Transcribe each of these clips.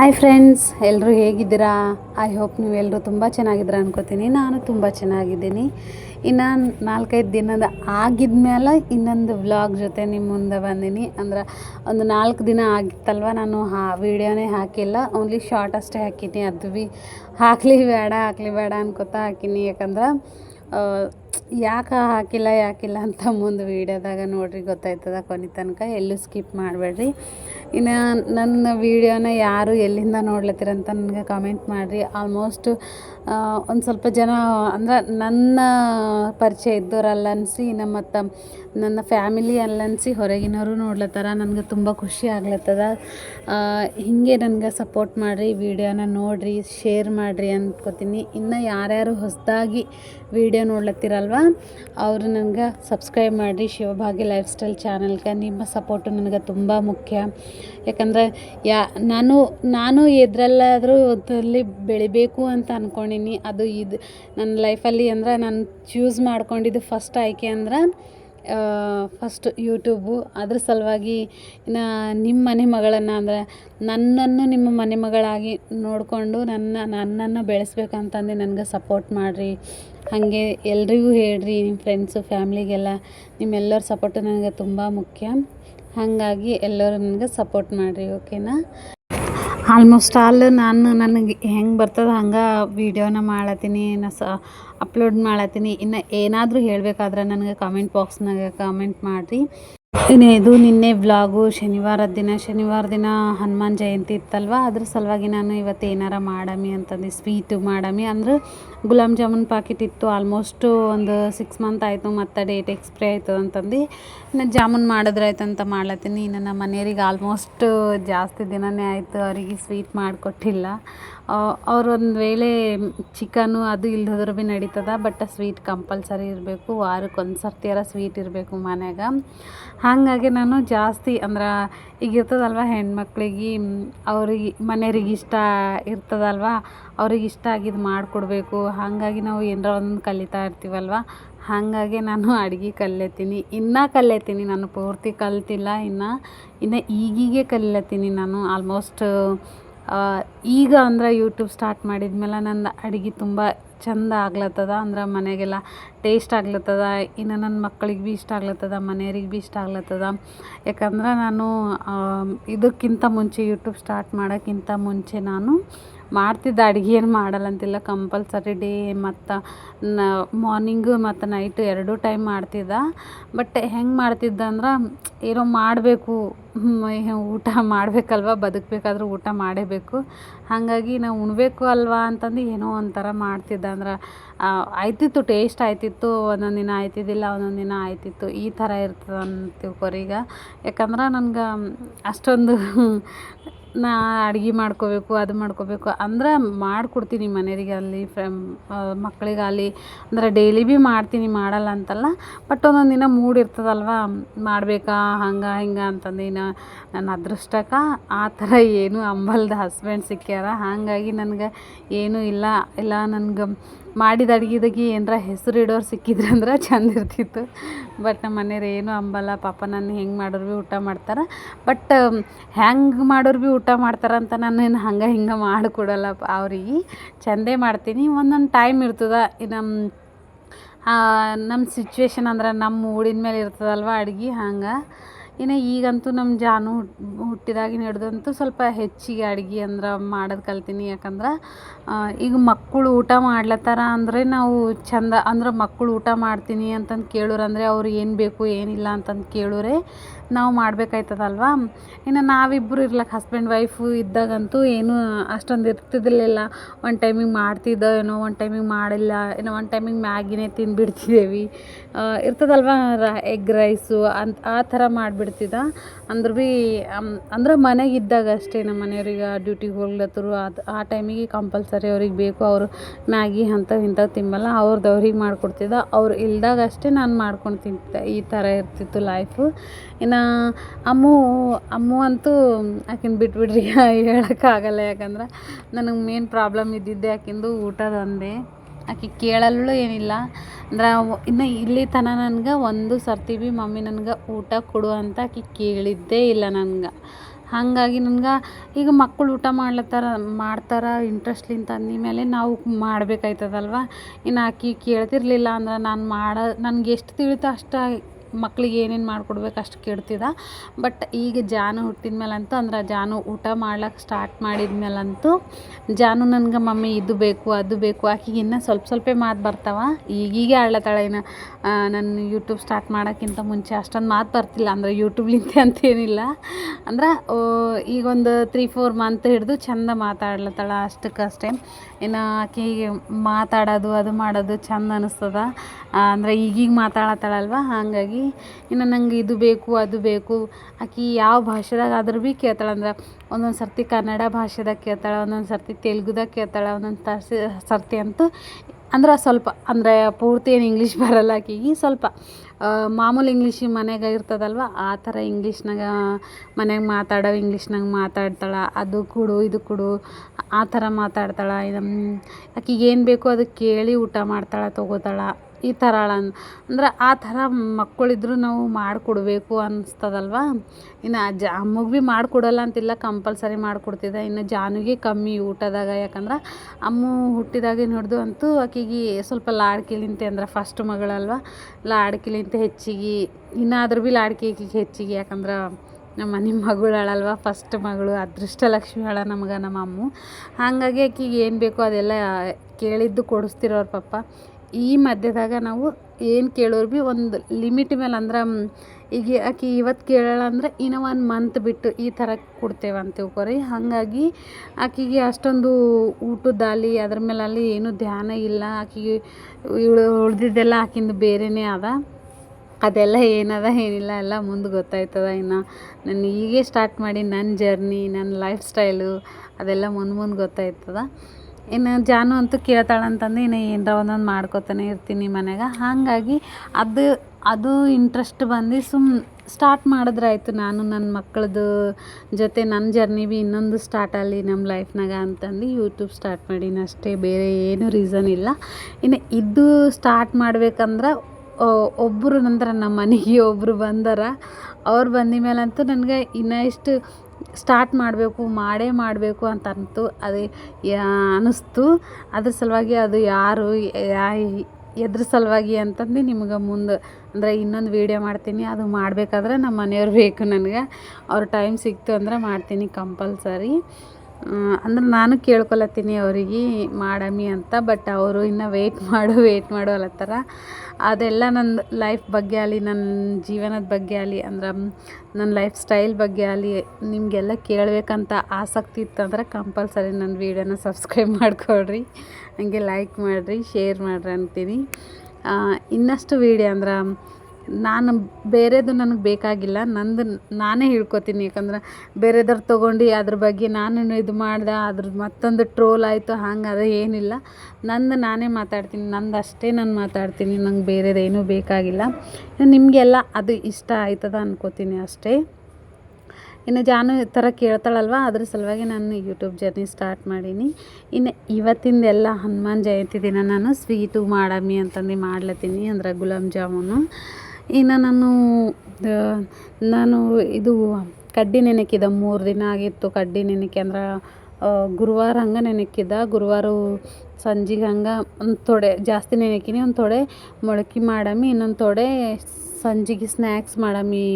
Hi friends ಎಲ್ಲರೂ ಹೇಗಿದ್ದೀರಾ? I hope ನೀವೆಲ್ಲರೂ ತುಂಬ ಚೆನ್ನಾಗಿದ್ದೀರಾ ಅನ್ಕೋತೀನಿ. ನಾನು ತುಂಬ ಚೆನ್ನಾಗಿದ್ದೀನಿ. ಇನ್ನು ನಾಲ್ಕೈದು ದಿನದ ಆಗಿದ್ಮೇಲೆ ಇನ್ನೊಂದು ವ್ಲಾಗ್ ಜೊತೆ ನಿಮ್ಮ ಮುಂದೆ ಬಂದೀನಿ. ಅಂದ್ರೆ ಒಂದು ನಾಲ್ಕು ದಿನ ಆಗಿತ್ತಲ್ವ ನಾನು ಹಾ ವೀಡಿಯೋನೇ ಹಾಕಿಲ್ಲ. ಓನ್ಲಿ ಶಾರ್ಟ್ ಅಷ್ಟೇ ಹಾಕಿನಿ. ಅದು ಭೀ ಹಾಕಲಿ ಬೇಡ ಹಾಕಲಿ ಬೇಡ ಅನ್ಕೋತಾ ಹಾಕಿನಿ. ಯಾಕಂದ್ರೆ ಯಾಕೆ ಹಾಕಿಲ್ಲ, ಯಾಕಿಲ್ಲ ಅಂತ ಮುಂದೆ ವೀಡಿಯೋದಾಗ ನೋಡ್ರಿ ಗೊತ್ತಾಯ್ತದ ಕೊನೆ ತನಕ. ಎಲ್ಲೂ ಸ್ಕಿಪ್ ಮಾಡಬೇಡ್ರಿ. ಇನ್ನು ನನ್ನ ವೀಡಿಯೋನ ಯಾರು ಎಲ್ಲಿಂದ ನೋಡ್ಲತ್ತೀರಂತ ನನಗೆ ಕಮೆಂಟ್ ಮಾಡಿರಿ. ಆಲ್ಮೋಸ್ಟ್ ಒಂದು ಸ್ವಲ್ಪ ಜನ, ಅಂದ್ರೆ ನನ್ನ ಪರಿಚಯ ಇದ್ದೋರಲ್ಲ ಅನ್ಸಿ ಇನ್ನು ಮತ್ತು ನನ್ನ ಫ್ಯಾಮಿಲಿ ಅಲ್ಲನ್ಸಿ ಹೊರಗಿನವರು ನೋಡ್ಲತ್ತಾರ. ನನಗೆ ತುಂಬ ಖುಷಿ ಆಗ್ಲತ್ತದ. ಹೀಗೆ ನನಗೆ ಸಪೋರ್ಟ್ ಮಾಡಿರಿ, ವೀಡಿಯೋನ ನೋಡಿರಿ ಶೇರ್ ಮಾಡಿರಿ ಅಂದ್ಕೋತೀನಿ ಇನ್ನು ಯಾರ್ಯಾರು ಹೊಸದಾಗಿ ವೀಡಿಯೋ ನೋಡ್ಲತ್ತಿರಲ್ವ, ಅವರು ನನಗೆ ಸಬ್ಸ್ಕ್ರೈಬ್ ಮಾಡಿರಿ. ಶಿವಭಾಗ್ಯ ಲೈಫ್ ಸ್ಟೈಲ್ ಚಾನಲ್ಗೆ ನಿಮ್ಮ ಸಪೋರ್ಟು ನನಗೆ ತುಂಬ ಮುಖ್ಯ. ಯಾಕಂದರೆ, ಯಾ, ನಾನು ನಾನು ಎದ್ರಲ್ಲಾದರೂ ಅದರಲ್ಲಿ ಬೆಳಿಬೇಕು ಅಂತ ಅಂದ್ಕೊಂಡೀನಿ ಅದು ಇದು, ನನ್ನ ಲೈಫಲ್ಲಿ ಅಂದ್ರೆ ನಾನು ಚೂಸ್ ಮಾಡ್ಕೊಂಡಿದ್ದು ಫಸ್ಟ್ ಆಯ್ಕೆ ಅಂದ್ರೆ ಫಸ್ಟ್ ಯೂಟ್ಯೂಬು ಅದ್ರ ಸಲುವಾಗಿ ನಾ ನಿಮ್ಮ ಮನೆ ಮಗಳನ್ನು ಅಂದರೆ, ನನ್ನನ್ನು ನಿಮ್ಮ ಮನೆ ಮಗಳಾಗಿ ನೋಡಿಕೊಂಡು ನನ್ನ, ನನ್ನನ್ನು ಬೆಳೆಸ್ಬೇಕಂತಂದು ನನಗೆ ಸಪೋರ್ಟ್ ಮಾಡಿರಿ. ಹಾಗೆ ಎಲ್ರಿಗೂ ಹೇಳ್ರಿ ನಿಮ್ಮ ಫ್ರೆಂಡ್ಸು ಫ್ಯಾಮ್ಲಿಗೆಲ್ಲ, ನಿಮ್ಮೆಲ್ಲರ ಸಪೋರ್ಟು ನನಗೆ ತುಂಬ ಮುಖ್ಯ. ಹಾಗಾಗಿ ಎಲ್ಲರೂ ನನಗೆ ಸಪೋರ್ಟ್ ಮಾಡಿರಿ ಓಕೆನಾ ಆಲ್ಮೋಸ್ಟ್ ಆಲ್ ನಾನು, ನನಗೆ ಹೆಂಗೆ ಬರ್ತದೆ ಹಂಗೆ ವೀಡಿಯೋನ ಮಾಡತ್ತೀನಿ ನಾ ಸ ಅಪ್ಲೋಡ್ ಮಾಡತ್ತೀನಿ ಇನ್ನು ಏನಾದರೂ ಹೇಳಬೇಕಾದ್ರೆ ನನಗೆ ಕಮೆಂಟ್ ಬಾಕ್ಸ್ನಾಗ ಕಮೆಂಟ್ ಮಾಡಿರಿ. ಇದು ನಿನ್ನೆ ವ್ಲಾಗು ಶನಿವಾರದ ದಿನ, ಶನಿವಾರ ದಿನ ಹನುಮಾನ್ ಜಯಂತಿ ಇತ್ತಲ್ವ? ಅದ್ರ ಸಲುವಾಗಿ ನಾನು ಇವತ್ತು ಏನಾರ ಮಾಡಮಿ ಅಂತಂದು, ಸ್ವೀಟು ಮಾಡಮಿ. ಅಂದ್ರೆ ಗುಲಾಬ್ ಜಾಮೂನ್ ಪಾಕೆಟ್ ಇತ್ತು ಆಲ್ಮೋಸ್ಟು ಒಂದು ಸಿಕ್ಸ್ ಮಂತ್ ಆಯಿತು, ಮತ್ತು ಡೇಟ್ ಎಕ್ಸ್ಪ್ರೇ ಆಯಿತು ಅಂತಂದು. ಜಾಮೂನ್ ಮಾಡಿದ್ರಾಯ್ತು ಅಂತ ಮಾಡ್ಲತ್ತೀನಿ. ಇನ್ನು ನಮ್ಮ ಮನೆಯವ್ರಿಗೆ ಆಲ್ಮೋಸ್ಟ್ ಜಾಸ್ತಿ ದಿನವೇ ಆಯಿತು, ಅವರಿಗೆ ಸ್ವೀಟ್ ಮಾಡಿಕೊಟ್ಟಿಲ್ಲ. ಅವ್ರು ಒಂದು ವೇಳೆ ಚಿಕನು ಅದು ಇಲ್ದಿದ್ರೂ ಭೀ ನಡೀತದ ಬಟ್ ಸ್ವೀಟ್ ಕಂಪಲ್ಸರಿ ಇರಬೇಕು. ವಾರಕ್ಕೆ ಒಂದು ಸರ್ತಿಯಾರ ಸ್ವೀಟ್ ಇರಬೇಕು ಮನ್ಯಾಗ. ಹಾಗಾಗಿ ನಾನು ಜಾಸ್ತಿ ಅಂದ್ರೆ ಈಗ ಇರ್ತದಲ್ವ ಹೆಣ್ಮಕ್ಳಿಗೆ ಅವ್ರಿಗೆ, ಮನೆಯವ್ರಿಗೆ ಇಷ್ಟ ಇರ್ತದಲ್ವ, ಅವ್ರಿಗೆ ಇಷ್ಟ ಆಗಿದ್ದು ಮಾಡಿಕೊಡ್ಬೇಕು. ಹಾಗಾಗಿ ನಾವು ಏನರ ಒಂದು ಕಲಿತಾ ಇರ್ತೀವಲ್ವ, ಹಾಗಾಗಿ ನಾನು ಅಡುಗೆ ಕಲಿಯತ್ತೀನಿ ಇನ್ನೂ ಕಲಿಯತ್ತೀನಿ ನಾನು ಪೂರ್ತಿ ಕಲ್ತಿಲ್ಲ ಇನ್ನು. ಇನ್ನು ಈಗೀಗೆ ಕಲಿಯತ್ತೀನಿ ನಾನು ಆಲ್ಮೋಸ್ಟ್ ಈಗ ಅಂದ್ರೆ ಯೂಟ್ಯೂಬ್ ಸ್ಟಾರ್ಟ್ ಮಾಡಿದ್ಮೇಲೆ ನನ್ನ ಅಡುಗೆ ತುಂಬ ಚಂದ ಆಗ್ಲತ್ತದ ಅಂದ್ರೆ ಮನೆಗೆಲ್ಲ ಟೇಸ್ಟ್ ಆಗ್ಲತ್ತದ, ಇನ್ನು ನನ್ನ ಮಕ್ಕಳಿಗೆ ಭೀ ಇಷ್ಟ ಆಗ್ಲತ್ತದ, ಮನೆಯವ್ರಿಗೆ ಭೀ ಇಷ್ಟ ಆಗ್ಲತ್ತದ. ಯಾಕಂದ್ರೆ ನಾನು ಇದಕ್ಕಿಂತ ಮುಂಚೆ ಯೂಟ್ಯೂಬ್ ಸ್ಟಾರ್ಟ್ ಮಾಡೋಕ್ಕಿಂತ ಮುಂಚೆ ನಾನು ಮಾಡ್ತಿದ್ದೆ ಅಡುಗೆ ಏನು ಮಾಡಲ್ಲ ಅಂತಿಲ್ಲ ಕಂಪಲ್ಸರಿ ಡೇ ಮತ್ತು ನ ಮಾರ್ನಿಂಗು ಮತ್ತು ನೈಟ್ ಎರಡೂ ಟೈಮ್ ಮಾಡ್ತಿದ್ದ. ಬಟ್ ಹೆಂಗೆ ಮಾಡ್ತಿದ್ದ ಅಂದ್ರೆ, ಏನೋ ಮಾಡಬೇಕು ಊಟ ಮಾಡಬೇಕಲ್ವ, ಬದುಕಬೇಕಾದ್ರೆ ಊಟ ಮಾಡೇಬೇಕು. ಹಾಗಾಗಿ ನಾವು ಉಣಬೇಕು ಅಲ್ವಾ ಅಂತಂದು ಏನೋ ಒಂಥರ ಮಾಡ್ತಿದ್ದ ಅಂದ್ರೆ ಆಯ್ತಿತ್ತು ಟೇಸ್ಟ್ ಆಯ್ತಿತ್ತು, ಒಂದೊಂದು ದಿನ ಆಯ್ತಿದ್ದಿಲ್ಲ, ಒಂದೊಂದು ದಿನ ಆಯ್ತಿತ್ತು, ಈ ಥರ ಇರ್ತದೆ ಅಂತೀವಿ ತಿಳ್ಕೊರಿ ಈಗ ಯಾಕಂದ್ರೆ ನನ್ಗೆ ಅಷ್ಟೊಂದು ನಾ ಅಡ್ಗೆ ಮಾಡ್ಕೋಬೇಕು, ಅದು ಮಾಡ್ಕೋಬೇಕು, ಅಂದ್ರೆ ಮಾಡ್ಕೊಡ್ತೀನಿ ಅಲ್ಲಿ ಫ್ರೆಮ್ ಮಕ್ಕಳಿಗಾಲಿ ಅಂದ್ರೆ ಡೈಲಿ ಭೀ ಮಾಡ್ತೀನಿ, ಮಾಡಲ್ಲ ಅಂತಲ್ಲ ಬಟ್ ಒಂದೊಂದು ದಿನ ಮೂಡ್ ಇರ್ತದಲ್ವ, ಮಾಡಬೇಕಾ, ಹಂಗೆ, ಹಿಂಗೆ ಅಂತಂದು ಇನ್ನು ನನ್ನ ಅದೃಷ್ಟಕ್ಕೆ ಆ ಥರ ಏನು ಅಂಬಲ್ದ ಹಸ್ಬೆಂಡ್ ಸಿಕ್ಕ್ಯಾರ, ಹಾಗಾಗಿ ನನ್ಗೆ ಏನೂ ಇಲ್ಲ ಇಲ್ಲ ನನ್ಗೆ ಮಾಡಿದ ಅಡುಗೆದಾಗಿ ಏನರ ಹೆಸರು ಇಡೋರು ಸಿಕ್ಕಿದ್ರು ಅಂದ್ರೆ ಚಂದ ಇರ್ತಿತ್ತು. ಬಟ್ ನಮ್ಮ ಮನೆಯವ್ರು ಏನೂ ಅಂಬಲ್ಲ, ಪಾಪ ನಾನು ಹೆಂಗೆ ಮಾಡೋರು ಭೀ ಊಟ ಮಾಡ್ತಾರೆ. ಬಟ್ ಹೆಂಗೆ ಮಾಡೋರು ಭೀ ಊಟ ಮಾಡ್ತಾರೆ ಅಂತ ನಾನು ಏನು ಹಂಗೆ ಹಿಂಗೆ ಮಾಡಿಕೊಡಲ್ಲ. ಅವ್ರಿಗೆ ಚಂದೇ ಮಾಡ್ತೀನಿ. ಒಂದೊಂದು ಟೈಮ್ ಇರ್ತದೆ. ನಮ್ಮ ನಮ್ಮ ಸಿಚುವೇಶನ್ ಅಂದ್ರೆ ನಮ್ಮ ಮೂಡಿನ ಮೇಲೆ ಇರ್ತದಲ್ವ ಅಡುಗೆ, ಹಂಗೆ. ಇನ್ನು ಈಗಂತೂ ನಮ್ಮ ಜಾನು ಹುಟ್ಟಿದಾಗಿನ ಹಿಡ್ದಂತೂ ಸ್ವಲ್ಪ ಹೆಚ್ಚಿಗೆ ಅಡುಗೆ ಅಂದ್ರೆ ಮಾಡೋದು ಕಲ್ತೀನಿ. ಯಾಕಂದ್ರೆ ಈಗ ಮಕ್ಕಳು ಊಟ ಮಾಡ್ಲತ್ತಾರ ಅಂದರೆ ನಾವು ಚಂದ, ಅಂದ್ರೆ ಮಕ್ಕಳು ಊಟ ಮಾಡ್ತೀನಿ ಅಂತಂದು ಕೇಳೋರು ಅಂದರೆ ಅವ್ರು ಏನು ಬೇಕು ಏನಿಲ್ಲ ಅಂತಂದು ಕೇಳೋರೆ. ನಾವು ಮಾಡಬೇಕಾಯ್ತದಲ್ವ? ಇನ್ನು ನಾವಿಬ್ಬರು ಇರ್ಲಕ್ಕ ಹಸ್ಬೆಂಡ್ ವೈಫು ಇದ್ದಾಗಂತೂ ಏನೂ ಅಷ್ಟೊಂದು ಇರ್ತಿದ್ದಿಲ್ಲ ಒಂದು ಟೈಮಿಗೆ ಮಾಡ್ತಿದ್ದ ಏನೋ, ಒಂದು ಟೈಮಿಗೆ ಮಾಡಿಲ್ಲ. ಏನೋ ಒಂದು ಟೈಮಿಗೆ ಮ್ಯಾಗಿನೇ ತಿಂದುಬಿಡ್ತಿದ್ದೇವೆ ಇರ್ತದಲ್ವ ಎಗ್ ರೈಸು ಅಂತ, ಆ ಥರ ಮಾಡಿಬಿಡ್ತಿದ್ದ. ಅಂದ್ರೆ ಭೀ ಅಂದ್ರೆ ಮನೆಗೆ ಇದ್ದಾಗ ಅಷ್ಟೇ ನಮ್ಮ ಮನೆಯವ್ರಿಗೆ ಡ್ಯೂಟಿಗೆ ಹೋಗ್ಲತ್ತರು. ಅದು, ಆ ಟೈಮಿಗೆ ಕಂಪಲ್ಸರಿ ಅವ್ರಿಗೆ ಬೇಕು. ಅವರು ಮ್ಯಾಗಿ ಅಂಥವು ಇಂಥವು ತಿಂಬಲ್ಲ. ಅವ್ರದ್ದು ಅವ್ರಿಗೆ ಮಾಡಿಕೊಡ್ತಿದ್ದ. ಅವ್ರು ಇಲ್ದಾಗ ಅಷ್ಟೇ ನಾನು ಮಾಡ್ಕೊಂಡು ತಿಂತ ಈ ಥರ ಇರ್ತಿತ್ತು ಲೈಫು ಇನ್ನು ಅಮ್ಮು ಅಮ್ಮು ಅಂತೂ ಆಕಿನ ಬಿಟ್ಬಿಡ್ರಿ ಹೇಳೋಕ್ಕಾಗಲ್ಲ. ಯಾಕಂದ್ರೆ ನನಗೆ ಮೇನ್ ಪ್ರಾಬ್ಲಮ್ ಇದ್ದಿದ್ದೆ ಆಕಿಂದು ಊಟದ ಒಂದೆ. ಆಕೆ ಕೇಳಲ್ಲೂ ಏನಿಲ್ಲ. ಅಂದ್ರೆ ಇನ್ನು ಇಲ್ಲಿ ತನಕ ನನಗೆ ಒಂದು ಸರ್ತಿ ಭೀ ಮಮ್ಮಿ ನನಗೆ ಊಟ ಕೊಡು ಅಂತ ಆಕೆ ಕೇಳಿದ್ದೇ ಇಲ್ಲ ನನಗೆ. ಹಾಗಾಗಿ ನನ್ಗೆ ಈಗ ಮಕ್ಕಳು ಊಟ ಮಾಡ್ಲತ್ತಾರ, ಮಾಡ್ತಾರ ಇಂಟ್ರೆಸ್ಟ್ಲಿಂತ ಅಂದಮೇಲೆ ನಾವು ಮಾಡ್ಬೇಕಾಯ್ತದಲ್ವ? ಇನ್ನು ಆಕಿ ಕೇಳ್ತಿರ್ಲಿಲ್ಲ ಅಂದ್ರೆ ನಾನು ಮಾಡೋ, ನನಗೆ ಎಷ್ಟು ತಿಳಿತೋ ಅಷ್ಟು ಮಕ್ಳಿಗೆ ಏನೇನು ಮಾಡಿಕೊಡ್ಬೇಕು ಅಷ್ಟು ಕೇಳ್ತಿದ್ದ ಬಟ್ ಈಗ ಜಾನು ಹುಟ್ಟಿದ ಮೇಲಂತೂ ಅಂದ್ರೆ ಜಾನು ಊಟ ಮಾಡ್ಲಿಕ್ಕೆ ಸ್ಟಾರ್ಟ್ ಮಾಡಿದ ಮೇಲಂತೂ ಜಾನು ನನ್ಗೆ ಮಮ್ಮಿ ಇದು ಬೇಕು, ಅದು ಬೇಕು, ಆಕಿಗೆ ಇನ್ನೂ ಸ್ವಲ್ಪ ಸ್ವಲ್ಪ ಮಾತು ಬರ್ತಾವ. ಈಗೀಗೇ ಆಡ್ಲತ್ತಾಳ ಏನು ನಾನು ಯೂಟ್ಯೂಬ್ ಸ್ಟಾರ್ಟ್ ಮಾಡೋಕ್ಕಿಂತ ಮುಂಚೆ ಅಷ್ಟೊಂದು ಮಾತು ಬರ್ತಿಲ್ಲ. ಅಂದರೆ ಯೂಟ್ಯೂಬ್ಲಿಂತೆ ಅಂತೇನಿಲ್ಲ. ಅಂದ್ರೆ ಈಗೊಂದು ತ್ರೀ ಫೋರ್ ಮಂತ್ ಹಿಡಿದು ಚಂದ ಮಾತಾಡ್ಲತ್ತಾಳ ಅಷ್ಟಕ್ಕಷ್ಟೇ ಇನ್ನು ಆಕೆಗೆ ಮಾತಾಡೋದು, ಅದು ಮಾಡೋದು ಚಂದ ಅನ್ನಿಸ್ತದ ಅಂದರೆ ಈಗೀಗ ಮಾತಾಡತ್ತಾಳಲ್ವ? ಹಾಗಾಗಿ ಇನ್ನು ನಂಗೆ ಇದು ಬೇಕು, ಅದು ಬೇಕು. ಆಕೆ ಯಾವ ಭಾಷೆದಾಗ ಆದ್ರೂ ಭೀ ಕೇಳ್ತಾಳೆ. ಅಂದ್ರೆ ಒಂದೊಂದು ಸರ್ತಿ ಕನ್ನಡ ಭಾಷೆದಾಗ ಕೇಳ್ತಾಳೆ, ಒಂದೊಂದು ಸರ್ತಿ ತೆಲುಗುದಾಗ ಕೇಳ್ತಾಳೆ, ಒಂದೊಂದು ತರ್ಸಿ, ಸರ್ತಿ ಅಂತೂ. ಅಂದ್ರೆ ಸ್ವಲ್ಪ, ಅಂದರೆ ಪೂರ್ತಿ ಏನು ಇಂಗ್ಲೀಷ್ ಬರಲ್ಲ ಆಕಿಗೆ ಸ್ವಲ್ಪ ಮಾಮೂಲಿ ಇಂಗ್ಲೀಷ್ ಮನೆಗೆ ಇರ್ತದಲ್ವ? ಆ ಥರ ಇಂಗ್ಲೀಷ್ನಾಗ ಮನೆಗೆ ಮಾತಾಡೋ ಇಂಗ್ಲೀಷ್ನಾಗ ಮಾತಾಡ್ತಾಳೆ. ಅದು ಕೊಡು, ಇದು ಕೊಡು. ಆ ಥರ ಮಾತಾಡ್ತಾಳೆ. ಆಕಿಗೆ ಏನು ಬೇಕು ಅದು ಕೇಳಿ ಊಟ ಮಾಡ್ತಾಳೆ, ತೊಗೋತಾಳೆ. ಈ ಥರ ಅಂದ್ರೆ ಆ ಥರ ಮಕ್ಕಳಿದ್ರು ನಾವು ಮಾಡಿಕೊಡ್ಬೇಕು ಅನ್ನಿಸ್ತದಲ್ವ ಇನ್ನು ಜ ಅಮ್ಮಗೆ ಭೀ ಮಾಡಿಕೊಡಲ್ಲ ಅಂತಿಲ್ಲ, ಕಂಪಲ್ಸರಿ ಮಾಡಿಕೊಡ್ತಿದ್ದೆ ಇನ್ನು ಜಾನುಗೆ ಕಮ್ಮಿ ಊಟದಾಗ, ಯಾಕಂದ್ರೆ ಅಮ್ಮ ಹುಟ್ಟಿದಾಗಿನ ಹಿಡ್ದು ಅಂತೂ ಆಕೆಗೆ ಸ್ವಲ್ಪ ಲಾಡ್ಕಿಲಿಂತೆ ಅಂದ್ರೆ ಫಸ್ಟ್ ಮಗಳಲ್ವ? ಲಾಡ್ಕಿಲಿಂತೆ ಹೆಚ್ಚಿಗೆ, ಇನ್ನಾದ್ರೂ ಭೀ ಲಾಡ್ಕಿ ಹೆಚ್ಚಿಗೆ, ಯಾಕಂದ್ರೆ ನಮ್ಮ ಮನೆ ಮಗಳು ಅಳಲ್ವ ಫಸ್ಟ್ ಮಗಳು ಅದೃಷ್ಟ ಲಕ್ಷ್ಮಿ ಅಳ ನಮ್ಗೆ, ನಮ್ಮ ಅಮ್ಮು. ಹಾಗಾಗಿ ಆಕಿಗೆ ಏನು ಬೇಕೋ ಅದೆಲ್ಲ ಕೇಳಿದ್ದು ಕೊಡಿಸ್ತಿರೋರು ಪಪ್ಪ ಈ ಮಧ್ಯದಾಗ ನಾವು ಏನು ಕೇಳೋರು ಭೀ ಒಂದು ಲಿಮಿಟ್ ಮೇಲೆ ಅಂದ್ರೆ ಈಗ ಆಕೆ ಇವತ್ತು ಕೇಳೋಳ ಅಂದ್ರೆ ಇನ್ನು ಒಂದು ಮಂತ್ ಬಿಟ್ಟು ಈ ಥರ ಕೊಡ್ತೇವೆ ಅಂತ ಕೊರಿ. ಹಾಗಾಗಿ ಆಕೆಗೆ ಅಷ್ಟೊಂದು ಊಟದ್ದಾಗಲಿ ಅದ್ರ ಅಲ್ಲಿ ಏನೂ ಧ್ಯಾನ ಇಲ್ಲ. ಆಕೆಗೆ ಉಳ್ದಿದ್ದೆಲ್ಲ ಆಕಿಂದು ಬೇರೆಯೇ ಅದ. ಅದೆಲ್ಲ ಏನದ ಏನಿಲ್ಲ, ಎಲ್ಲ ಮುಂದೆ ಗೊತ್ತಾಯ್ತದ ಇನ್ನು. ನಾನು ಈಗೇ ಸ್ಟಾರ್ಟ್ ಮಾಡಿ ನನ್ನ ಜರ್ನಿ ನನ್ನ ಲೈಫ್ ಸ್ಟೈಲು ಅದೆಲ್ಲ ಮುಂದೆ ಮುಂದೆ ಗೊತ್ತಾಯ್ತದ. ಇನ್ನು ಜಾನು ಅಂತೂ ಕೇಳ್ತಾಳಂತಂದು ಇನ್ನು ಏನರ ಒಂದೊಂದು ಮಾಡ್ಕೊತಾನೆ ಇರ್ತೀನಿ ಮನ್ಯಾಗ. ಹಾಗಾಗಿ ಅದು ಅದು ಇಂಟ್ರೆಸ್ಟ್ ಬಂದು ಸುಮ್ ಸ್ಟಾರ್ಟ್ ಮಾಡಿದ್ರಾಯ್ತು ನಾನು ನನ್ನ ಮಕ್ಕಳದ್ದು ಜೊತೆ ನನ್ನ ಜರ್ನಿ ಬಿ ಇನ್ನೊಂದು ಸ್ಟಾರ್ಟ್ ಆಗಲಿ ನಮ್ಮ ಲೈಫ್ನಾಗ ಅಂತಂದು ಯೂಟ್ಯೂಬ್ ಸ್ಟಾರ್ಟ್ ಮಾಡೀನಿ ಅಷ್ಟೇ, ಬೇರೆ ಏನೂ ರೀಸನ್ ಇಲ್ಲ. ಇನ್ನು ಇದು ಸ್ಟಾರ್ಟ್ ಮಾಡ್ಬೇಕಂದ್ರೆ ಒಬ್ಬರು ನಂತರ ನಮ್ಮ ಮನೆಗೆ ಒಬ್ಬರು ಬಂದಾರ. ಅವ್ರು ಬಂದ ಮೇಲಂತೂ ನನಗೆ ಇನ್ನೂ ಇಷ್ಟು ಸ್ಟಾರ್ಟ್ ಮಾಡಬೇಕು, ಮಾಡೇ ಮಾಡಬೇಕು ಅಂತ ಅಂತು ಅದು ಅನ್ನಿಸ್ತು ಅದ್ರ ಸಲುವಾಗಿ ಅದು ಯಾರು ಎದ್ರ ಸಲುವಾಗಿ ಅಂತಂದು ನಿಮ್ಗೆ ಮುಂದೆ, ಅಂದರೆ ಇನ್ನೊಂದು ವೀಡಿಯೋ ಮಾಡ್ತೀನಿ. ಅದು ಮಾಡಬೇಕಾದ್ರೆ ನಮ್ಮ ಮನೆಯವ್ರು ಬೇಕು ನನಗೆ. ಅವ್ರ ಟೈಮ್ ಸಿಕ್ತು ಅಂದ್ರೆ ಮಾಡ್ತೀನಿ ಕಂಪಲ್ಸರಿ. ಅಂದ್ರೆ ನಾನು ಕೇಳ್ಕೊಳತ್ತೀನಿ ಅವ್ರಿಗೆ, ಮಾಡಮ್ಮಿ ಅಂತ ಬಟ್ ಅವರು ಇನ್ನು ವೆಯ್ಟ್ ಮಾಡು ವೆಯ್ಟ್ ಮಾಡು ಅಲ್ಲತ್ತಾರ ಅದೆಲ್ಲ ನನ್ನ ಲೈಫ್ ಬಗ್ಗೆ ಆಗಲಿ ನನ್ನ ಜೀವನದ ಬಗ್ಗೆ ಆಗಲಿ, ಅಂದ್ರೆ ನನ್ನ ಲೈಫ್ ಸ್ಟೈಲ್ ಬಗ್ಗೆ ಆಗಲಿ, ನಿಮಗೆಲ್ಲ ಕೇಳಬೇಕಂತ ಆಸಕ್ತಿ ಇತ್ತಂದ್ರೆ ಕಂಪಲ್ಸರಿ ನನ್ನ ವೀಡಿಯೋನ ಸಬ್ಸ್ಕ್ರೈಬ್ ಮಾಡ್ಕೊಳ್ರಿ. ಹಂಗೆ ಲೈಕ್ ಮಾಡಿರಿ ಶೇರ್ ಮಾಡಿರಿ ಅಂತೀನಿ. ಇನ್ನಷ್ಟು ವೀಡಿಯೋ ಅಂದ್ರೆ ನಾನು ಬೇರೆದು ನನಗೆ ಬೇಕಾಗಿಲ್ಲ. ನಂದು ನಾನೇ ಹೇಳ್ಕೊತೀನಿ. ಯಾಕಂದ್ರೆ ಬೇರೆದವ್ರು ತೊಗೊಂಡು ಅದ್ರ ಬಗ್ಗೆ ನಾನು ಇದು ಮಾಡ್ದೆ, ಅದ್ರ ಮತ್ತೊಂದು ಟ್ರೋಲ್ ಆಯಿತು, ಹಂಗೆ ಅದು ಏನಿಲ್ಲ. ನಂದು ನಾನೇ ಮಾತಾಡ್ತೀನಿ. ನಂದು ಅಷ್ಟೇ ನಾನು ಮಾತಾಡ್ತೀನಿ. ನಂಗೆ ಬೇರೆದೇನೂ ಬೇಕಾಗಿಲ್ಲ. ನಿಮಗೆಲ್ಲ ಅದು ಇಷ್ಟ ಆಯ್ತದ ಅನ್ಕೋತೀನಿ ಅಷ್ಟೇ. ಇನ್ನು ಜಾನು ಈ ಥರ ಕೇಳ್ತಾಳಲ್ವ? ಅದ್ರ ಸಲುವಾಗಿ ನಾನು ಯೂಟ್ಯೂಬ್ ಜರ್ನಿ ಸ್ಟಾರ್ಟ್ ಮಾಡೀನಿ. ಇನ್ನು ಇವತ್ತಿಂದೆಲ್ಲ ಹನುಮಾನ್ ಜಯಂತಿ ದಿನ ನಾನು ಸ್ವೀಟು ಮಾಡಮಿ ಅಂತಂದು ಮಾಡ್ಲತ್ತೀನಿ ಅಂದ್ರೆ ಗುಲಾಬ್ ಜಾಮೂನು. ಇನ್ನು ನಾನು ನಾನು ಇದು ಕಡ್ಡಿ ನೆನಕಿದ, ಮೂರು ದಿನ ಆಗಿತ್ತು ಕಡ್ಡಿ ನೆನೆಕೆ ಅಂದ್ರೆ ಗುರುವಾರ ಹಂಗೆ ನೆನಕಿದ, ಗುರುವಾರ ಸಂಜೆಗೆ ಹಂಗೆ ಒಂದು ತೊಡೆ, ಜಾಸ್ತಿ ನೆನೆಕಿನಿ, ಒಂದು ತೊಡೆ ಮೊಳಕೆ ಮಾಡಮಿ, ಇನ್ನೊಂದು ತೊಡೆ ಸಂಜೆಗೆ ಸ್ನ್ಯಾಕ್ಸ್ ಮಾಡಮಿ,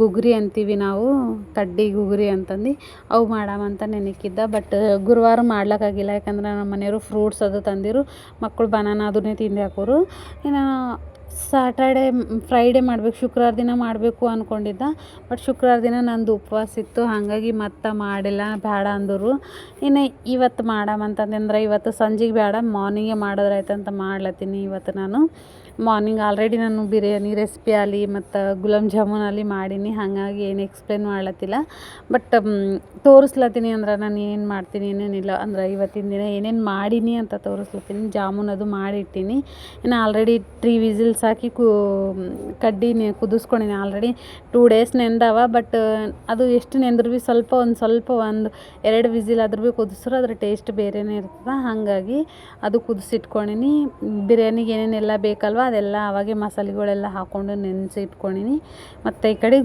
ಗುಗ್ರಿ ಅಂತೀವಿ ನಾವು, ಕಡ್ಡಿ ಗುಗ್ರಿ ಅಂತಂದು, ಅವು ಮಾಡಮಂತ ನೆನಕಿದ್ದ ಬಟ್ ಗುರುವಾರ ಮಾಡ್ಲಿಕ್ಕಾಗಿಲ್ಲ ಯಾಕಂದ್ರೆ ನಮ್ಮ ಮನೆಯವರು ಫ್ರೂಟ್ಸ್ ಅದು ತಂದಿರು ಮಕ್ಕಳು ಬನಾನ ಅದನ್ನೇ ತಿಂದು ಹಾಕೋರು. ಇನ್ನು ಸಾಟರ್ಡೆ ಫ್ರೈಡೇ ಮಾಡ್ಬೇಕು. ಶುಕ್ರವಾರ ದಿನ ಮಾಡಬೇಕು ಅಂದ್ಕೊಂಡಿದ್ದ ಬಟ್ ಶುಕ್ರವಾರ ದಿನ ನಂದು ಉಪವಾಸ ಇತ್ತು. ಹಾಗಾಗಿ ಮತ್ತೆ ಮಾಡಿಲ್ಲ. ಬೇಡ ಅಂದರು. ಇನ್ನು ಇವತ್ತು ಮಾಡಮಂತಂದ್ರೆ ಇವತ್ತು ಸಂಜೆಗೆ ಬೇಡ ಮಾರ್ನಿಂಗೇ ಮಾಡಿದ್ರಾಯ್ತು ಅಂತ ಮಾಡ್ಲತ್ತೀನಿ ಇವತ್ತು ನಾನು. ಮಾರ್ನಿಂಗ್ ಆಲ್ರೆಡಿ ನಾನು ಬಿರಿಯಾನಿ ರೆಸಿಪಿ ಆಗಲಿ ಮತ್ತು ಗುಲಾಬ್ ಜಾಮೂನ್ ಅಲ್ಲಿ ಮಾಡೀನಿ. ಹಾಗಾಗಿ ಏನು ಎಕ್ಸ್ಪ್ಲೇನ್ ಮಾಡ್ಲತ್ತಿಲ್ಲ. ಬಟ್ ತೋರಿಸ್ಲತ್ತೀನಿ ಅಂದ್ರೆ ನಾನು ಏನು ಮಾಡ್ತೀನಿ, ಏನೇನಿಲ್ಲ ಅಂದ್ರೆ ಇವತ್ತಿನ ದಿನ ಏನೇನು ಮಾಡೀನಿ ಅಂತ ತೋರಿಸ್ಲತ್ತೀನಿ. ಜಾಮೂನ್ ಅದು ಮಾಡಿಟ್ಟಿನಿ. ಇನ್ನು ಆಲ್ರೆಡಿ ತ್ರೀ ವಿಸಿಲ್ಸ್ ಹಾಕಿ ಕು ಕಡ್ಡಿ ಕುದಿಸ್ಕೊಂಡಿನಿ ಆಲ್ರೆಡಿ ಟೂ ಡೇಸ್ ನೆಂದವ ಬಟ್ ಅದು ಎಷ್ಟು ನೆಂದ್ರು ಭೀ ಸ್ವಲ್ಪ ಒಂದು ಸ್ವಲ್ಪ ಒಂದು ಎರಡು ವಿಸಿಲ್ ಆದ್ರೂ ಭೀ ಕುದಿಸ್ರೆ, ಅದ್ರ ಟೇಸ್ಟ್ ಬೇರೆನೇ ಇರ್ತದೆ. ಹಾಗಾಗಿ ಅದು ಕುದಿಸಿಟ್ಕೊಂಡಿನಿ. ಬಿರಿಯಾನಿಗೆ ಏನೇನೆಲ್ಲ ಬೇಕಲ್ವ ಅದೆಲ್ಲ ಅವಾಗೆ ಮಸಾಲೆಗಳೆಲ್ಲ ಹಾಕ್ಕೊಂಡು ನೆನೆಸಿ ಇಟ್ಕೊಂಡಿನಿ. ಮತ್ತು ಈ ಕಡೆ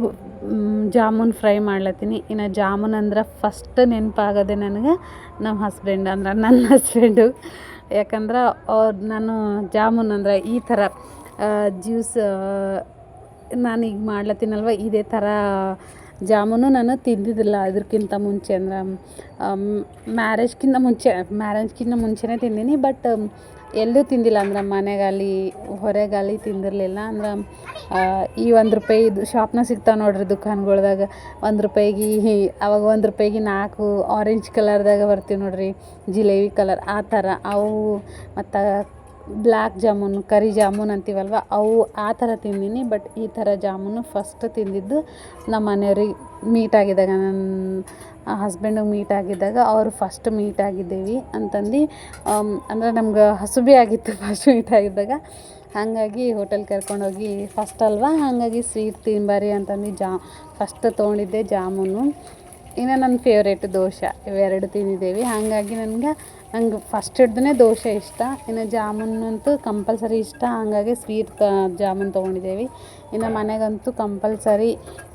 ಜಾಮೂನ್ ಫ್ರೈ ಮಾಡ್ಲತ್ತೀನಿ. ಇನ್ನು ಜಾಮೂನ್ ಅಂದ್ರೆ ಫಸ್ಟ್ ನೆನಪಾಗದೆ ನನಗೆ ನಮ್ಮ ಹಸ್ಬೆಂಡ್ ಅಂದ್ರೆ ನನ್ನ ಹಸ್ಬೆಂಡು ಯಾಕಂದ್ರೆ ಅವ್ರು ನಾನು ಜಾಮೂನ್ ಅಂದ್ರೆ ಈ ಥರ ಜ್ಯೂಸ್ ನಾನು ಈಗ ಮಾಡ್ಲತ್ತೀನಲ್ವ, ಇದೇ ಥರ ಜಾಮೂನು ನಾನು ತಿಂದಿದ್ದಿಲ್ಲ ಅದಕ್ಕಿಂತ ಮುಂಚೆ. ಅಂದ್ರೆ ಮ್ಯಾರೇಜ್ಕಿಂತ ಮುಂಚೆ, ಮ್ಯಾರೇಜ್ಕಿಂತ ಮುಂಚೆನೇ ತಿಂದೀನಿ, ಬಟ್ ಎಲ್ಲೂ ತಿಂದಿಲ್ಲ. ಅಂದ್ರೆ, ಮನೆಗಾಲಿ, ಹೊರಗಾಲಿ ತಿಂದಿರಲಿಲ್ಲ. ಅಂದ್ರೆ ಈ ಒಂದು ರೂಪಾಯಿದು ಶಾಪ್ನಾಗ ಸಿಗ್ತಾವೆ ನೋಡ್ರಿ ದುಕಾನ್ಗಳ್ದಾಗ. ಒಂದು ರೂಪಾಯಿಗೆ ಅವಾಗ ಒಂದು ರೂಪಾಯಿಗೆ ನಾಲ್ಕು ಆರೆಂಜ್ ಕಲರ್ದಾಗ ಬರ್ತೀವಿ ನೋಡ್ರಿ, ಜಿಲೇಬಿ ಕಲರ್ ಆ ಥರ. ಅವು ಮತ್ತು ಬ್ಲ್ಯಾಕ್ ಜಾಮೂನು, ಕರಿ ಜಾಮೂನ್ ಅಂತೀವಲ್ವ? ಅವು ಆ ಥರ ತಿಂದೀನಿ ಬಟ್ ಈ ಥರ ಜಾಮೂನು ಫಸ್ಟ್ ತಿಂದಿದ್ದು ನಮ್ಮ ಮನೆಯವ್ರಿಗೆ ಮೀಟ್ ಆಗಿದ್ದಾಗ. ನನ್ನ ಹಸ್ಬೆಂಡಿಗೆ ಮೀಟ್ ಆಗಿದ್ದಾಗ ಅವರು ಫಸ್ಟ್ ಮೀಟ್ ಆಗಿದ್ದೀವಿ ಅಂತಂದು ಅಂದ್ರೆ ನಮ್ಗೆ ಹಸುಬಿ ಆಗಿತ್ತು ಫಸ್ಟ್ ಮೀಟ್ ಆಗಿದ್ದಾಗ. ಹಾಗಾಗಿ ಹೋಟೆಲ್ ಕರ್ಕೊಂಡೋಗಿ ಫಸ್ಟ್ ಅಲ್ವಾ? ಹಾಗಾಗಿ ಸ್ವೀಟ್ ತಿಂಬಾರಿ ಅಂತಂದು ಜಾ ಫಸ್ಟ್ ತೊಗೊಂಡಿದ್ದೆ ಜಾಮೂನು. ಇನ್ನು ನನ್ನ ಫೇವ್ರೇಟ್ ದೋಸೆ, ಇವೆರಡು ತಿಂದಿದ್ದೇವೆ. ಹಾಗಾಗಿ ನನ್ಗೆ ನಂಗೆ ಫಸ್ಟ್ ಹಿಡ್ದೇ ದೋಸೆ ಇಷ್ಟ. ಇನ್ನು ಜಾಮೂನಂತೂ ಕಂಪಲ್ಸರಿ ಇಷ್ಟ. ಹಾಗಾಗಿ ಸ್ವೀಟ್ ಜಾಮೂನ್ ತೊಗೊಂಡಿದ್ದೇವೆ. ಇನ್ನು ಮನೆಗಂತೂ compulsory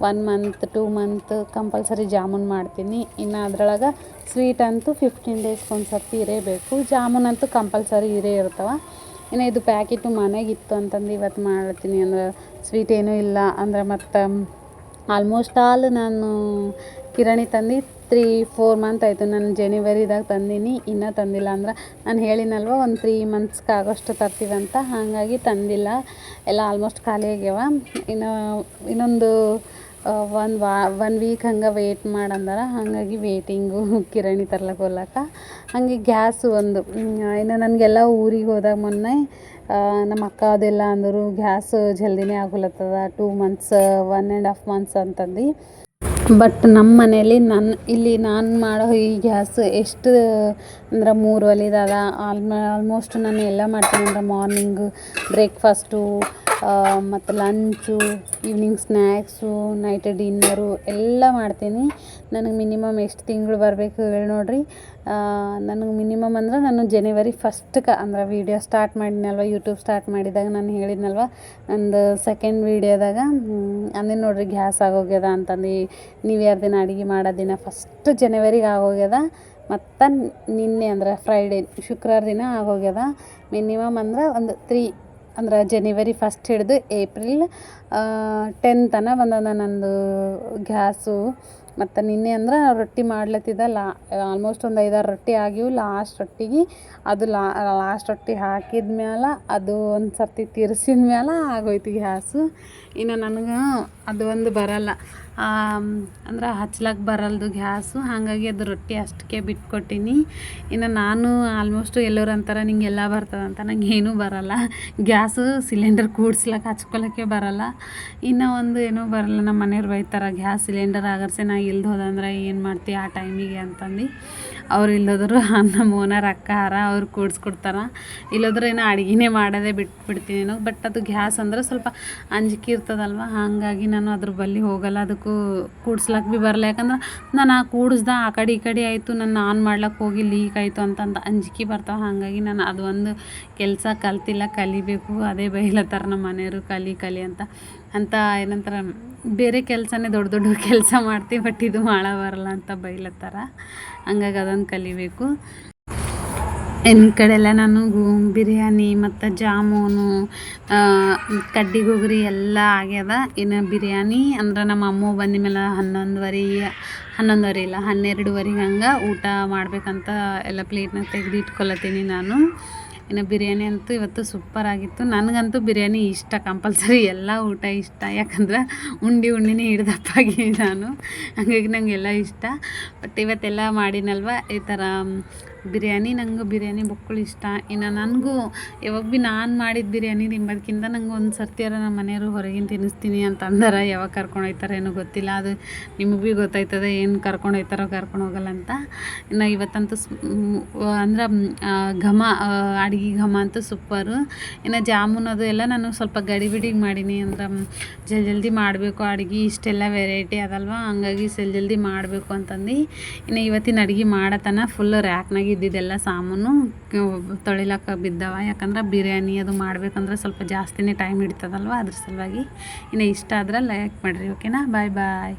one month two month compulsory jamun ಮಾಡ್ತೀನಿ. ಇನ್ನು ಅದರೊಳಗೆ ಸ್ವೀಟ್ ಅಂತೂ ಫಿಫ್ಟೀನ್ ಡೇಸ್ಗೆ ಒಂದು ಸರ್ತಿ ಇರೇಬೇಕು. ಜಾಮೂನ್ ಅಂತೂ ಕಂಪಲ್ಸರಿ ಇರೇ ಇರ್ತವೆ. ಇನ್ನು ಇದು ಪ್ಯಾಕೆಟು ಮನೆಗಿತ್ತು ಅಂತಂದು ಇವತ್ತು ಮಾಡ್ತೀನಿ. ಅಂದ್ರೆ ಸ್ವೀಟ್ ಏನೂ ಇಲ್ಲ. ಅಂದ್ರೆ ಮತ್ತು ಆಲ್ಮೋಸ್ಟ್ ಆಲ್ ನಾನು ಕಿರಾಣಿ ತಂದು ತ್ರೀ ಫೋರ್ ಮಂತ್ ಆಯಿತು. ನಾನು ಜನಿವರಿದಾಗ ತಂದೀನಿ. ಇನ್ನೂ ತಂದಿಲ್ಲ ಅಂದ್ರೆ ನಾನು ಹೇಳಿನಲ್ವ, ಒಂದು ತ್ರೀ ಮಂತ್ಸ್ಗೆ ಆಗೋಷ್ಟು ತರ್ತೀವಂತ ಹಾಗಾಗಿ ತಂದಿಲ್ಲ. ಎಲ್ಲ ಆಲ್ಮೋಸ್ಟ್ ಖಾಲಿ ಆಗ್ಯಾವ. ಇನ್ನು, ಇನ್ನೊಂದು ಒಂದು ವಾ ಒನ್ ವೀಕ್ ಹಂಗೆ ವೇಟ್ ಮಾಡಂದಾರ. ಹಾಗಾಗಿ ವೇಟಿಂಗು ಕಿರಾಣಿ ತರ್ಲಕ್ಕೆ ಹೋಗ್ಲಕ್ಕ. ಹಾಗೆ ಗ್ಯಾಸು ಒಂದು ಇನ್ನು ನನಗೆಲ್ಲ ಊರಿಗೆ ಹೋದಾಗ ಮೊನ್ನೆ ನಮ್ಮ ಅಕ್ಕ ಅದೆಲ್ಲ ಅಂದರು ಗ್ಯಾಸ್ ಜಲ್ದಿನೇ ಆಗುಲತ್ತದ. Two months one and half months ಅಂತಂದು. ಬಟ್ ನಮ್ಮ ಮನೇಲಿ ನನ್ನ ಇಲ್ಲಿ ನಾನು ಮಾಡೋ ಈ ಗ್ಯಾಸ್ ಎಷ್ಟು ಅಂದ್ರೆ ಮೂರು ಒಲಿದದ ಆಲ್ಮ ಆಲ್ಮೋಸ್ಟ್ ನಾನು ಎಲ್ಲ ಮಾಡ್ತೀನಿ ಅಂದ್ರೆ ಮಾರ್ನಿಂಗು ಬ್ರೇಕ್ಫಾಸ್ಟು ಮತ್ತು lunch evening snacks night dinner ಎಲ್ಲ ಮಾಡ್ತೀನಿ. ನನಗೆ ಮಿನಿಮಮ್ ಎಷ್ಟು ತಿಂಗಳು ಬರಬೇಕು ಹೇಳಿ ನೋಡಿರಿ. ನನಗೆ ಮಿನಿಮಮ್ ಅಂದ್ರೆ ನಾನು ಜನವರಿ ಫಸ್ಟ್ಗೆ ಅಂದ್ರೆ ವೀಡಿಯೋ ಸ್ಟಾರ್ಟ್ ಮಾಡಿದ್ನಲ್ವ ಯೂಟ್ಯೂಬ್ ಸ್ಟಾರ್ಟ್ ಮಾಡಿದಾಗ ನಾನು ಹೇಳಿದ್ನಲ್ವ, ನಂದು ಸೆಕೆಂಡ್ ವೀಡಿಯೋದಾಗ ಅಂದಿನ ನೋಡಿರಿ ಗ್ಯಾಸ್ ಆಗೋಗ್ಯದ ಅಂತಂದು. ನೀವು ಯಾರು ದಿನ ಅಡುಗೆ ಮಾಡೋ ದಿನ ಫಸ್ಟ್ ಜನವರಿಗೆ ಆಗೋಗ್ಯದ, ಮತ್ತು ನಿನ್ನೆ ಅಂದ್ರೆ ಫ್ರೈಡೇ ಶುಕ್ರವಾರ ದಿನ ಆಗೋಗ್ಯದ. ಮಿನಿಮಮ್ ಅಂದ್ರೆ ಒಂದು ತ್ರೀ ಅಂದ್ರೆ ಜನವರಿ ಫಸ್ಟ್ ಹಿಡಿದು ಏಪ್ರಿಲ್ ಟೆನ್ ತನಕ ಬಂದದ ನಂದು ಗ್ಯಾಸು. ಮತ್ತು ನಿನ್ನೆ ಅಂದ್ರೆ ರೊಟ್ಟಿ ಮಾಡ್ಲತ್ತಿದ್ದ ಆಲ್ಮೋಸ್ಟ್ ಒಂದು ಐದಾರು ರೊಟ್ಟಿ ಆಗಿವು ಲಾಸ್ಟ್ ರೊಟ್ಟಿಗೆ. ಅದು ಲಾ ಲಾಸ್ಟ್ ರೊಟ್ಟಿ ಹಾಕಿದ ಮ್ಯಾಲ ಅದು ಒಂದು ಸರ್ತಿ ತಿರ್ಸಿದ ಮ್ಯಾಲ ಆಗೋಯ್ತು ಗ್ಯಾಸು. ಇನ್ನು ನನಗೆ ಅದು ಒಂದು ಬರಲ್ಲ. ಅಂದ್ರೆ ಹಚ್ಲಕ್ಕೆ ಬರಲ್ದು ಗ್ಯಾಸು. ಹಾಗಾಗಿ ಅದು ರೊಟ್ಟಿ ಅಷ್ಟಕ್ಕೆ ಬಿಟ್ಕೊಟ್ಟಿನಿ. ಇನ್ನು ನಾನು ಆಲ್ಮೋಸ್ಟು ಎಲ್ಲರು ಅಂತಾರೆ, ನಿಂಗೆ ಎಲ್ಲ ಬರ್ತದಂತ ನಂಗೆ ಏನೂ ಬರಲ್ಲ. ಗ್ಯಾಸು ಸಿಲಿಂಡರ್ ಕೂಡ್ಸ್ಲಕ್ಕೆ ಹಚ್ಕೊಳಕ್ಕೆ ಬರಲ್ಲ. ಇನ್ನು ಒಂದು ಏನೂ ಬರಲ್ಲ. ನಮ್ಮ ಮನೆಯವ್ರು ಬೈತಾರೆ, ಗ್ಯಾಸ್ ಸಿಲಿಂಡರ್ ಆಗರ್ಸೆ, ನಾ ಇಲ್ದು ಹೋದಂದ್ರೆ ಏನು ಮಾಡ್ತೀವಿ ಆ ಟೈಮಿಗೆ? ಅಂತಂದು. ಅವ್ರು ಇಲ್ಲದ್ರು ನಮ್ಮ ಓನರ್, ಅಕ್ಕ ಹಾರ ಅವ್ರು ಕೂಡ್ಸ್ಕೊಡ್ತಾರೆ. ಇಲ್ಲದ್ರೆ ಏನೋ ಅಡುಗೆನೇ ಮಾಡೋದೇ ಬಿಟ್ಬಿಡ್ತೀನಿ ಬಟ್ ಅದು ಗ್ಯಾಸ್ ಅಂದ್ರೆ ಸ್ವಲ್ಪ ಅಂಜಿಕೆ ಇರ್ತದಲ್ವ? ಹಾಗಾಗಿ ನಾನು ಅದ್ರ ಬಳಿ ಹೋಗಲ್ಲ. ಅದಕ್ಕೂ ಕೂಡ್ಸ್ಲಕ್ಕೆ ಭೀ ಬರಲ್ಲ ಯಾಕಂದ್ರೆ ನಾನು ಆ ಕೂಡಿಸ್ದೆ, ಆ ಕಡೆ ಈ ಕಡೆ ಆಯಿತು ನಾನು ಆನ್ ಮಾಡ್ಲಕ್ಕೆ ಹೋಗಿ ಲೀಕ್ ಆಯಿತು ಅಂತಂದು ಅಂಜಿಕೆ ಬರ್ತಾವೆ. ಹಾಗಾಗಿ ನಾನು ಅದು ಒಂದು ಕೆಲಸ ಕಲ್ತಿಲ್ಲ, ಕಲಿಬೇಕು. ಅದೇ ಬೈಲತ್ತಾರ ನಮ್ಮ ಮನೆಯವರು, ಕಲಿ ಕಲಿ ಅಂತ. ಅಂತ ಏನಂತಾರೆ, ಬೇರೆ ಕೆಲಸನೇ ದೊಡ್ಡ ದೊಡ್ಡ ಕೆಲಸ ಮಾಡ್ತೀವಿ ಬಟ್ ಇದು ಮಾಡ ಬರಲ್ಲ ಅಂತ ಬೈಲತ್ತಾರ. ಹಂಗಾಗಿ ಅದೊಂದು ಕಲಿಬೇಕು. ಇನ್ನು ಕಡೆ ಎಲ್ಲ ನಾನು ಬಿರಿಯಾನಿ ಮತ್ತು ಜಾಮೂನು ಕಡ್ಡಿ ಗುಗ್ರಿ ಎಲ್ಲ ಆಗ್ಯದ. ಇನ್ನು ಬಿರಿಯಾನಿ ಅಂದ್ರೆ ನಮ್ಮ ಅಮ್ಮ ಬಂದ ಮೇಲೆ ಹನ್ನೊಂದುವರೆ ಹನ್ನೊಂದುವರೆ ಇಲ್ಲ, ಹನ್ನೆರಡುವರೆಗೆ ಹಂಗೆ ಊಟ ಮಾಡಬೇಕಂತ ಎಲ್ಲ ಪ್ಲೇಟ್ನಾಗ ತೆಗ್ದು ಇಟ್ಕೊಳತ್ತೀನಿ ನಾನು. ಇನ್ನು ಬಿರಿಯಾನಿ ಅಂತೂ ಇವತ್ತು ಸೂಪರ್ ಆಗಿತ್ತು. ನನಗಂತೂ ಬಿರಿಯಾನಿ ಇಷ್ಟ ಕಂಪಲ್ಸರಿ ಎಲ್ಲ ಊಟ ಇಷ್ಟ. ಯಾಕಂದ್ರೆ ಉಂಡಿ ಉಂಡಿನೇ ಹಿಡ್ದಪ್ಪಾಗಿ ನಾನು. ಹಾಗಾಗಿ ನನಗೆಲ್ಲ ಇಷ್ಟ. ಬಟ್ ಇವತ್ತೆಲ್ಲ ಮಾಡಿನಲ್ವ? ಈ ಥರ ಬಿರಿಯಾನಿ ನಂಗೆ ಬಿರಿಯಾನಿ ಬೊಕ್ಕಳು ಇಷ್ಟ. ಇನ್ನು ನನಗೂ ಯಾವಾಗ ಭೀ ನಾನು ಮಾಡಿದ ಬಿರಿಯಾನಿ ನಿಮ್ಮದಕ್ಕಿಂತ ನಂಗೆ ಒಂದು ಸರ್ತಿಯಾರ ನಮ್ಮ ಮನೆಯವರು ಹೊರಗಿನ ತಿನ್ನಿಸ್ತೀನಿ ಅಂತ ಯಾವಾಗ ಕರ್ಕೊಂಡು ಹೋಗ್ತಾರೋ ಏನೋ ಗೊತ್ತಿಲ್ಲ. ಅದು ನಿಮಗೆ ಭೀ ಗೊತ್ತಾಯ್ತದೆ ಏನು ಕರ್ಕೊಂಡು ಹೋಗ್ತಾರೋ ಕರ್ಕೊಂಡು ಹೋಗಲ್ಲ ಅಂತ. ಇನ್ನು ಇವತ್ತಂತೂ ಅಂದ್ರೆ ಘಮ ಅಡುಗೆ ಘಮ ಅಂತೂ ಸೂಪರು ಇನ್ನು ಜಾಮೂನ್ ಅದು ಎಲ್ಲ ನಾನು ಸ್ವಲ್ಪ ಗಡಿಬಿಡಿಗೆ ಮಾಡೀನಿ. ಅಂದ್ರೆ ಜಲ್ದಿ ಜಲ್ದಿ ಮಾಡಬೇಕು. ಅಡುಗೆ ಇಷ್ಟೆಲ್ಲ ವೆರೈಟಿ ಅದಲ್ವ? ಹಂಗಾಗಿ ಜಲ್ದಿ ಜಲ್ದಿ ಮಾಡಬೇಕು ಅಂತಂದು. ಇನ್ನು ಇವತ್ತಿನ ಅಡುಗೆ ಮಾಡತನ ಫುಲ್ ರ್ಯಾಕ್ನಾಗ ಇದ್ದಿದ್ದೆಲ್ಲ ಸಾಮಾನು ತೊಳಿಲಕ್ಕ ಬಿದ್ದವ. ಯಾಕಂದ್ರೆ ಬಿರಿಯಾನಿ ಅದು ಮಾಡ್ಬೇಕಂದ್ರೆ ಸ್ವಲ್ಪ ಜಾಸ್ತಿನೇ ಟೈಮ್ ಹಿಡಿತದಲ್ವ? ಅದ್ರ ಸಲುವಾಗಿ ಇನ್ನು ಇಷ್ಟ ಆದ್ರೆ ಲೈಕ್ ಮಾಡಿರಿ ಓಕೆನಾ ಬಾಯ್ ಬಾಯ್